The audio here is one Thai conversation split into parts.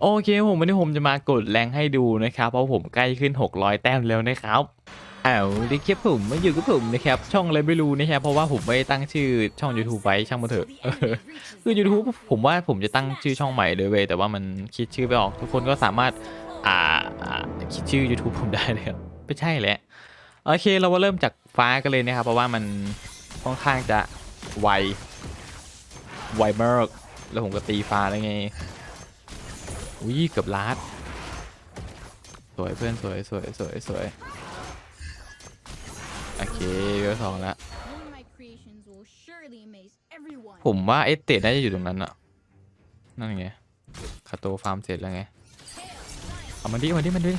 โอเคผมวันนี้ผมจะมากดแรงให้ดูนะครับ เพราะผมใกล้ขึ้น 600 แต้มแล้วนะครับอ้าวดิครับผมมาอยู่กับผมนะครับ ช่องอะไรไม่รู้นะครับเพราะว่าผมไม่ได้ตั้งชื่อช่อง YouTube ไว้ช่างมันเถอะคือ YouTube ผมว่าผมจะตั้งชื่อช่องใหม่เลยเว้ยแต่ว่ามันคิดชื่อไม่ออก ทุกคนก็สามารถอ่าอ่าคิดชื่อ YouTube ผมได้เลยครับไม่ใช่แหละโอเคเรามาเริ่มจากฟ้ากันเลยนะครับ เพราะว่ามันค่อนข้างจะไวไวมากแล้วผมก็ตีฟ้าได้ไง อุ้ยเกือบลานสวยเพื่อนสวยสวยสวยสวยโอเคเวลสองแล้วผมว่าเอสเตดน่าจะอยู่ตรงนั้นอะนั่นไงคาโตฟาร์มเสร็จแล้วไงเอามันดิเอามันดิมันดิ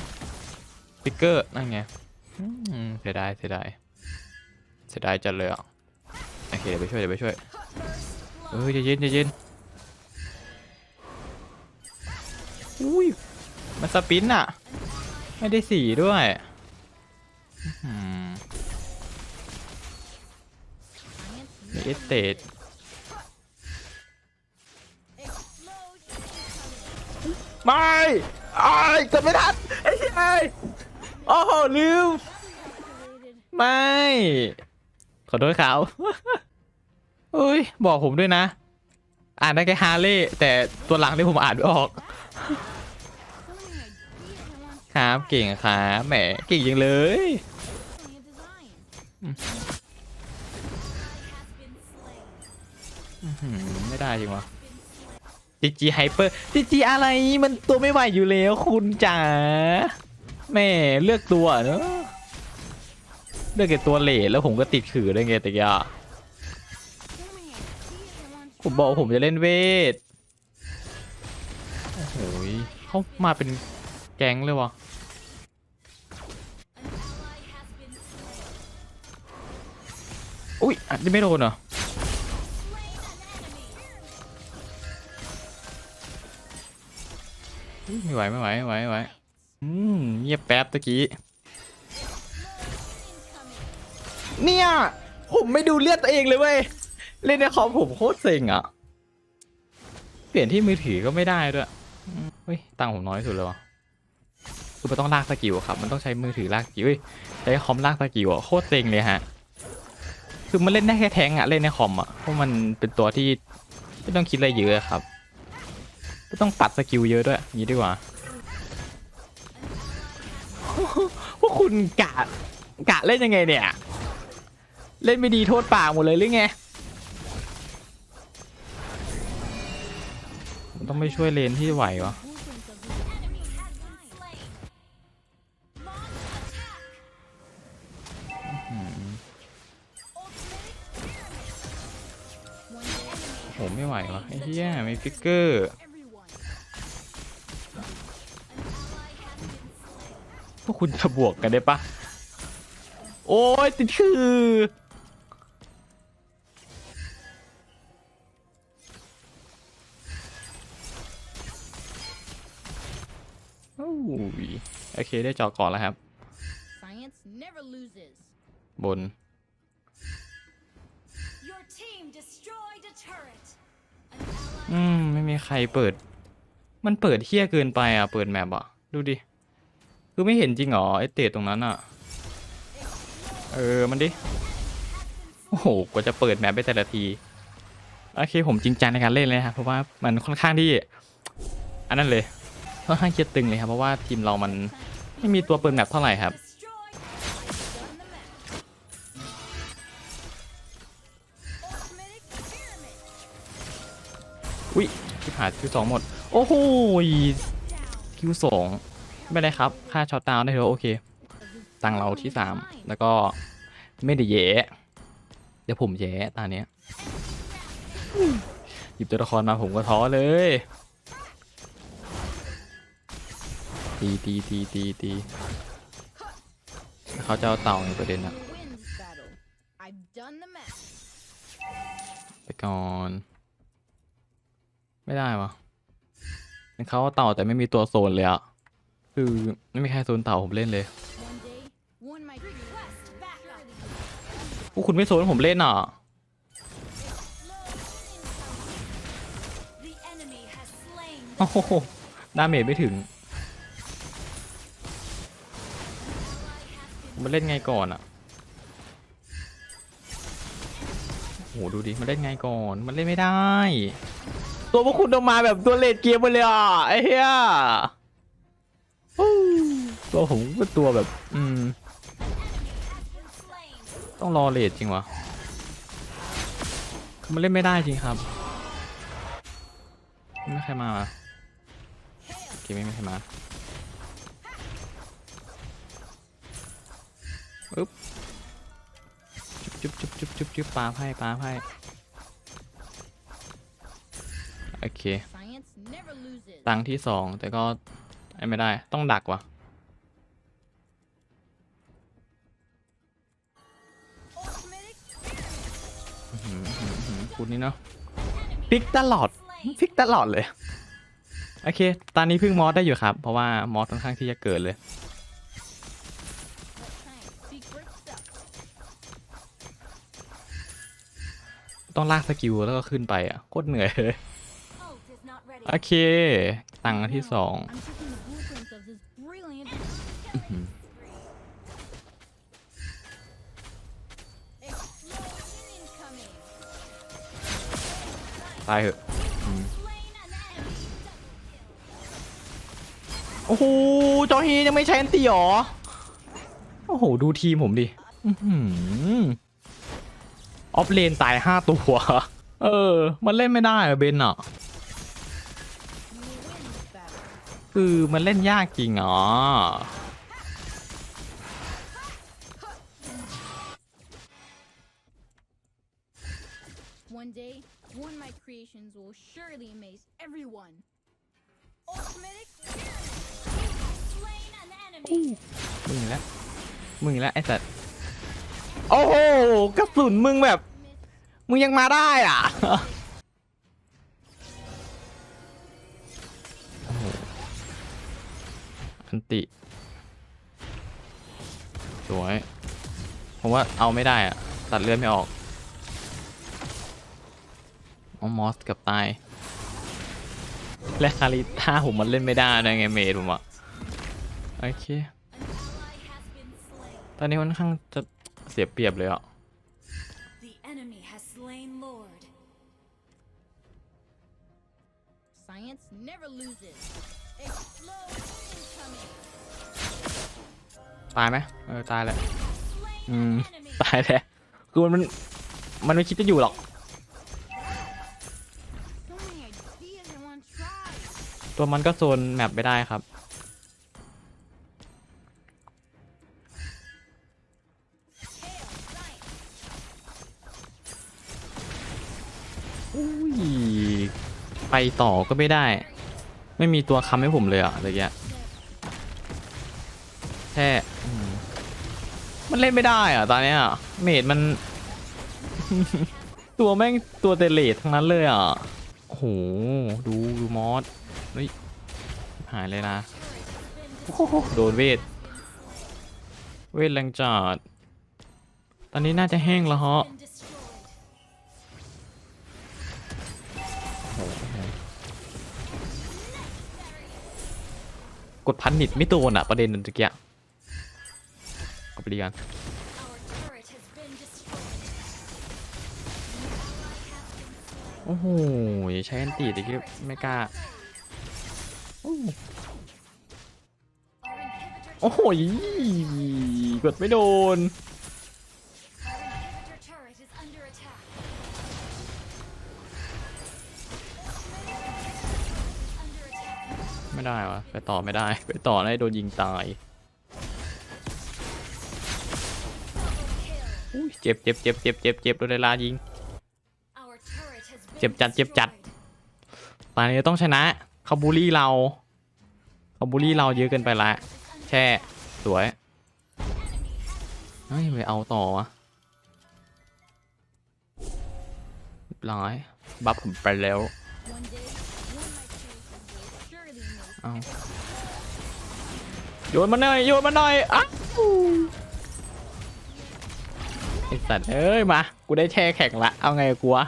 ปิกเกอร์นั่นไงเสียดายเสียดายเสียดายจัดเลยอะโอเคเดี๋ยวไปช่วยเดี๋ยวไปช่วยเออใจเย็นใจเย็น อุ้ยมันสปินอะไม่ได้สีด้วยอืม Science มีเอ never สเตด loses. ไม่ไอ้ายกดไม่ทันไอ้ไอ้โอ้โหลืม Calculated. ไม่ ขอโทษเขาเอ้ย บอกผมด้วยนะ อ่านได้แค่ฮาร์เลย์แต่ตัวหลังที่ผมอ่านไม่ออก ครับเก่งครับแหมเก่งจังเลยไม่ได้จริงวะจีจีไฮเปอร์จีจีอะไรมันตัวไม่ไหวอยู่แล้วคุณจ๋าแหม่เลือกตัวเนอะเลือกแค่ตัวเหล่แล้วผมก็ติดขื่อได้ไงแต่ยาผมบอกผมจะเล่นเวท เขามาเป็นแก๊งเลยวะอุ้ยอันนี้ไม่โดนเหรอไม่ไหวไม่ไหวไม่ไหวไม่ไหวอืมเงียบแป๊บตะกี้ เนี่ย ผมไม่ดูเลือดตัวเองเลยเว้ย เล่นในคอมผมโคตรเซ็งอะ เปลี่ยนที่มือถือก็ไม่ได้ด้วย ฮ้ย ตังผมน้อยสุดเลยวะคือมันต้องลากสกิลอะครับ มันต้องใช้มือถือลากสกิลใช้คอมลากสกิลอะโคตรเซ็งเลยฮะ คือมันเล่นได้แค่แทงอะเล่นในคอมอะเพราะมันเป็นตัวที่ไม่ต้องคิดอะไรเยอะครับไม่ต้องปัดสกิลเยอะด้วยอย่างนี้ดีกว่า พวกคุณกะกะเล่นยังไงเนี่ย เล่นไม่ดีโทษปากหมดเลยหรือไงต้องไปช่วยเลนที่ไหววะ โหไม่ไหววะไอ้เหี้ยมีฟิกเกอร์พวกคุณจะบวกกันได้ปะโอ้ยติดคือโอ้ยโอเคได้จอก่อนแล้วครับ บน อืม ไม่มีใครเปิด มันเปิดเที่ยเกินไปอะ เปิดแมปอะ ดูดิ คือไม่เห็นจริงเหรอไอเตะตรงนั้นอะ เออ มันดิ โอ้โห กว่าจะเปิดแมปไปแต่ละที โอเค ผมจริงจังในการเล่นเลยครับ เพราะว่ามันค่อนข้างที่ อันนั้นเลยค่อนข้างเคียดตึงเลยครับ เพราะว่าทีมเรามันไม่มีตัวเปิดแมปเท่าไหร่ครับ อุ้ยที่ผ่านคิวสองหมด โอ้โหคิวสองไม่ได้ครับค่าช็อตดาวน์ได้เถอะโอเค ตังเราที่สามแล้วก็ไม่ได้แย่เดี๋ยวผมแย่ตาเนี้ยหยิบตัวละครมาผมก็ท้อเลยตีตีตีตีตีเขาจะเอาเต่าในประเด็นอะ Who wins battle? I've done the match. ไปก่อน ไม่ได้วะเขาเต่าแต่ไม่มีตัวโซนเลยอะคือไม่มีใครโซนเต่าผมเล่นเลยพวกคุณไม่โซนผมเล่นอะโอ้โหดาเมจไม่ถึง มันเล่นไงก่อนอะ หดูดิ มันเล่นไงก่อน มันเล่นไม่ได้ ตัวพวกคุณออกมาแบบตัวเลดเกียร์ไปเลยอะไอ้เหี้ยตัวผมก็ตัวแบบ อืม ต้องรอเลดจริงวะคือมันเล่นไม่ได้จริงครับ ไม่ใครมาเหรอโอเคไม่มีใครมาอึ๊บ จุ๊บจุ๊บจุ๊บจุ๊บจุ๊บปาไพ่ปาไพ่โอเค ตังที่สองแต่ก็ไอ้ไม่ได้ต้องดักว่ะคุณนี่เนาะพิกตลอดพิกตลอดเลย โอเค ตอนนี้พิ่งมอสได้อยู่ครับ เพราะว่ามอสค่อนข้างที่จะเกิดเลย ต้องลากสกิลแล้วก็ขึ้นไปอะโคตรเหนื่อยยโอเค ตังที่สองตายเหอะโอ้โห จอฮียังไม่ใช้แอนตี้หรอ โอ้โห ดูทีมผมดิ อื อหือออฟเลนตายห้าตัว เออ มันเล่นไม่ได้อะเบนอะ You will win this battle. คือมันเล่นยากจริงอ๋อ One day, one of my creations will surely amaze everyone. Ultimate experiment. Slain an enemy. มึงอีกแล้วมึงอีกแล้วไอ้สัตว์ โอ้โหกระสุนมึงแบบ มึงยังมาได้อะอันติสวยผมว่าเอาไม่ได้อะตัดเลือดไม่ออกเอามอสกับตาย และคาริต้าผมมันเล่นไม่ได้นะไงเมดผมอะโอเค ตอนนี้ค่อนข้างจะ สียเปรียบเลยอะ The enemy has slain Lord. Science never loses. Explosion incoming. ตายไหมเออตายแล้ว Slain อืม an enemy. ตายแล้วคือมันมันไม่คิดจะอยู่หรอก So many ideas I want to try. ตัวมันก็โซนแมปไม่ได้ครับ ไปต่อก็ไม่ได้ ไม่มีตัวค้ำให้ผมเลยอะอะไรเงี้ยแค่มันเล่นไม่ได้อะตอนเนี้ยเมดมัน ตัวแม่งตัวเตเลททั้งนั้นเลยอะโอ้โหดูดูมอสเฮ้ยหายเลยนะโโดนเวท เวทแรงจัดตอนนี้น่าจะแห้งแล้วฮะ กดพันนิดไม่โดนอะประเด็นตะเกียกดไปดีกันโอ้โหใช้อันตีตะกี้ไม่กล้าโอ้โอ้โหกดไม่โดน ไม่ได้วะไปต่อไม่ได้ ไปต่อได้โดนยิงตายอุ้ยเจ็บเจ็บเจ็บเจ็บเจ็บเจ็บโดนเวลายิง เจ็บจัดเจ็บจัดตอนนี้ต้องชนะเขาบูลลี่เราเขาบูลลี่เราเยอะเกินไปละแช่สวยเฮ้ยไปเอาต่อวะร้อยบัฟผมไปแล้ว เอาโยนมาหน่อยโยนมาหน่อยอ้าวไอสัตว์เอ้ยมากูได้แช่แข็งละเอาไงกูวะ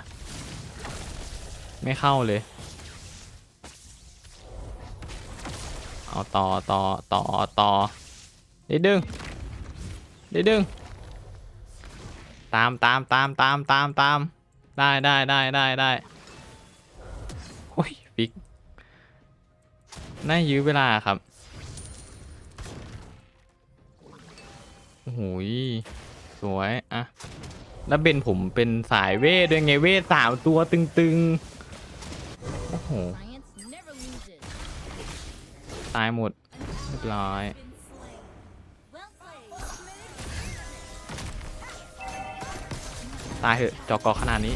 ไม่เข้าเลยเอาต่อต่อต่อต่อนิดดึงนิดดึงตามตามตามตามตามตามได้ได้ได้ได้ได้ น่ายื้อเวลาครับ โอ้โหสวยอะแล้วเบนผมเป็นสายเวทด้วยไงเวทสามตัวตึงๆ โอ้โห ตายหมดเรียบร้อยตายเถอะจอกอขนาดนี้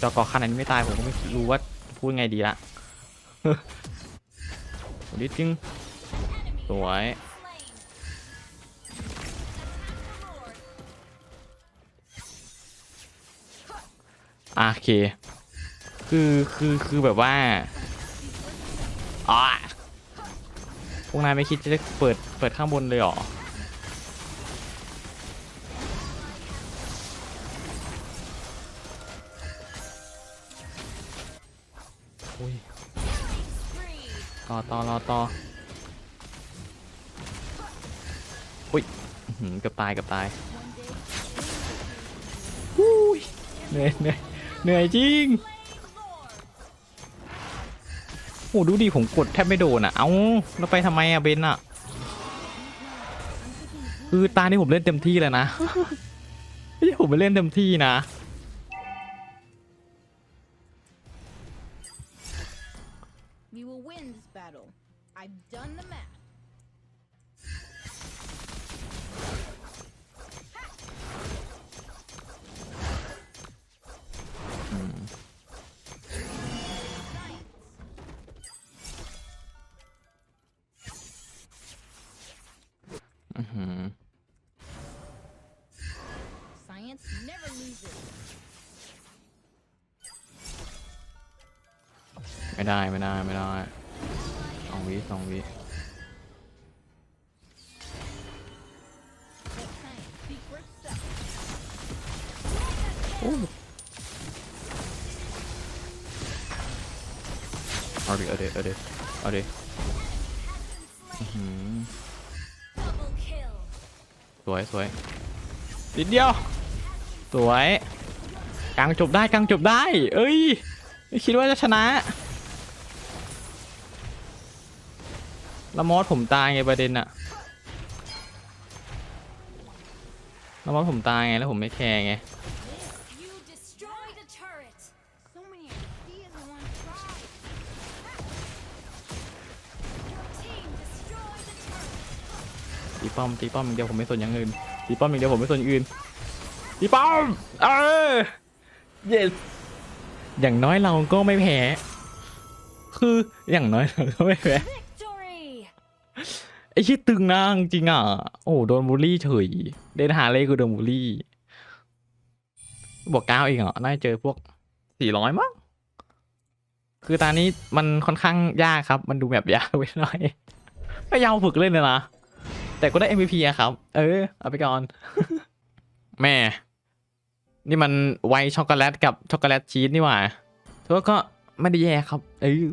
จอกอขนาดนี้ไม่ตายผมก็ไม่รู้ว่า พูดไงดีละนิจึงสวยโอเค คือคือคือแบบว่าอ๋อพวกนายไม่คิดจะเปิดเปิดข้างบนเลยเหรอ ต่อต่อรอต่ออุ้ยอื้อหือเกือบตายเกือบตายอุ้ยเหนื่อยเหนื่อยเหนื่อยจริงโอ้ดูดิผมกดแทบไม่โดนอะ เอ้าแล้วไปทำไมอะเบนอะคือตานี่ผมเล่นเต็มที่แล้วนะไม่ใช่ผมไปเล่นเต็มที่นะ We will win this battle. I've done the math. อื้ ไม่ได้ไม่ได้ไม่ได้สองวิสองวิ Let science speak for itself. เอาดิเอาดิเอาดิเอาดิสวยสวยนิดเดียว สวยกลางจบได้กลางจบได้ เอ้ยไม่คิดว่าจะชนะ แล้วมอสผมตายไงประเด็นอะแล้วมอสผมตายไงแล้วผมไม่แคร์ไงตีป้อมตีป้อมอย่างเดียวผมไม่สนอย่างอื่นตีป้อมอย่างเดียวผมไม่สนอย่างอื่นตีป้อมเออ yes อย่างน้อยเราก็ไม่แพ้ คืออย่างน้อยเราก็ไม่แพ้ อ้ชิตึงนะจริงอะ โอ้โดนบูลลี่เฉย เดนหาเลยคือโดนบูลลี่บอกก้าวเองเหรอ น่าจะเจอพวกสี่ร้อยมั้ง คือตอนนี้มันค่อนข้างยากครับ มันดูแบบยากไปหน่อยพยายามฝึกเล่นเลยนะ แต่ก็ได้ MVP อะครับ เออ เอาไปก่อน แม่ นี่มันไวช็อกโกแลตกับช็อกโกแลตชีสนี่หว่าถือว่าก็ไม่ได้แย่ครับ เออ